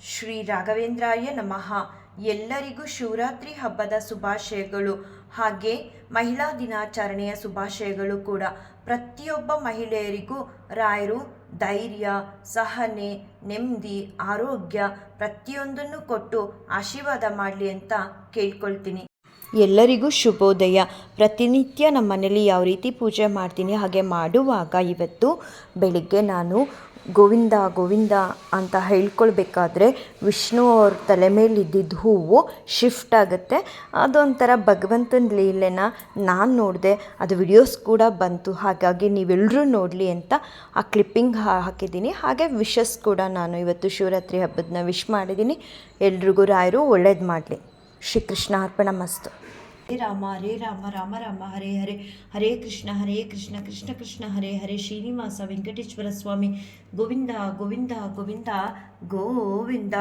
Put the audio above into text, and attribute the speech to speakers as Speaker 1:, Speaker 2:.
Speaker 1: ಶ್ರೀ ರಾಘವೇಂದ್ರಾಯ ನಮಃ. ಎಲ್ಲರಿಗೂ ಶಿವರಾತ್ರಿ ಹಬ್ಬದ ಶುಭಾಶಯಗಳು. ಹಾಗೆ ಮಹಿಳಾ ದಿನಾಚರಣೆಯ ಶುಭಾಶಯಗಳು ಕೂಡ. ಪ್ರತಿಯೊಬ್ಬ ಮಹಿಳೆಯರಿಗೂ ರಾಯರು, ಧೈರ್ಯ, ಸಹನೆ, ನೆಮ್ಮದಿ, ಆರೋಗ್ಯ ಪ್ರತಿಯೊಂದನ್ನು ಕೊಟ್ಟು ಆಶೀರ್ವಾದ ಮಾಡಲಿ ಅಂತ ಕೇಳ್ಕೊಳ್ತೀನಿ. ಎಲ್ಲರಿಗೂ ಶುಭೋದಯ. ಪ್ರತಿನಿತ್ಯ ನಮ್ಮ ಮನೇಲಿ ಯಾವ ರೀತಿ ಪೂಜೆ ಮಾಡ್ತೀನಿ, ಹಾಗೆ ಮಾಡುವಾಗ ಇವತ್ತು ಬೆಳಿಗ್ಗೆ ನಾನು ಗೋವಿಂದ ಗೋವಿಂದ ಅಂತ ಹೇಳ್ಕೊಳ್ಬೇಕಾದ್ರೆ ವಿಷ್ಣು ಅವ್ರ ತಲೆ ಮೇಲೆ ಇದ್ದಿದ್ದ ಹೂವು ಶಿಫ್ಟ್ ಆಗುತ್ತೆ. ಅದೊಂಥರ ಭಗವಂತನ ಲೀಲೆನ ನಾನು ನೋಡಿದೆ. ಅದು ವಿಡಿಯೋಸ್ ಕೂಡ ಬಂತು. ಹಾಗಾಗಿ ನೀವೆಲ್ಲರೂ ನೋಡಲಿ ಅಂತ ಆ ಕ್ಲಿಪ್ಪಿಂಗ್ ಹಾಕಿದ್ದೀನಿ. ಹಾಗೆ ವಿಶಸ್ ಕೂಡ ನಾನು ಇವತ್ತು ಶಿವರಾತ್ರಿ ಹಬ್ಬದನ್ನ ವಿಶ್ ಮಾಡಿದ್ದೀನಿ. ಎಲ್ರಿಗೂ ರಾಯರು ಒಳ್ಳೇದು ಮಾಡಲಿ. ಶ್ರೀಕೃಷ್ಣ ಅರ್ಪಣ ಮಸ್ತು ಹರೇ ರಾಮ ಹರೇ ರಾಮ ರಾಮ ರಾಮ, ಹರೇ ಹರೇ. ಹರೇ ಕೃಷ್ಣ ಹರೇ ಕೃಷ್ಣ ಕೃಷ್ಣ ಕೃಷ್ಣ, ಹರೇ ಹರೇ. ಶ್ರೀನಿವಾಸ ವೆಂಕಟೇಶ್ವರ ಸ್ವಾಮಿ, ಗೋವಿಂದ ಗೋವಿಂದ ಗೋವಿಂದ ಗೋವಿಂದ.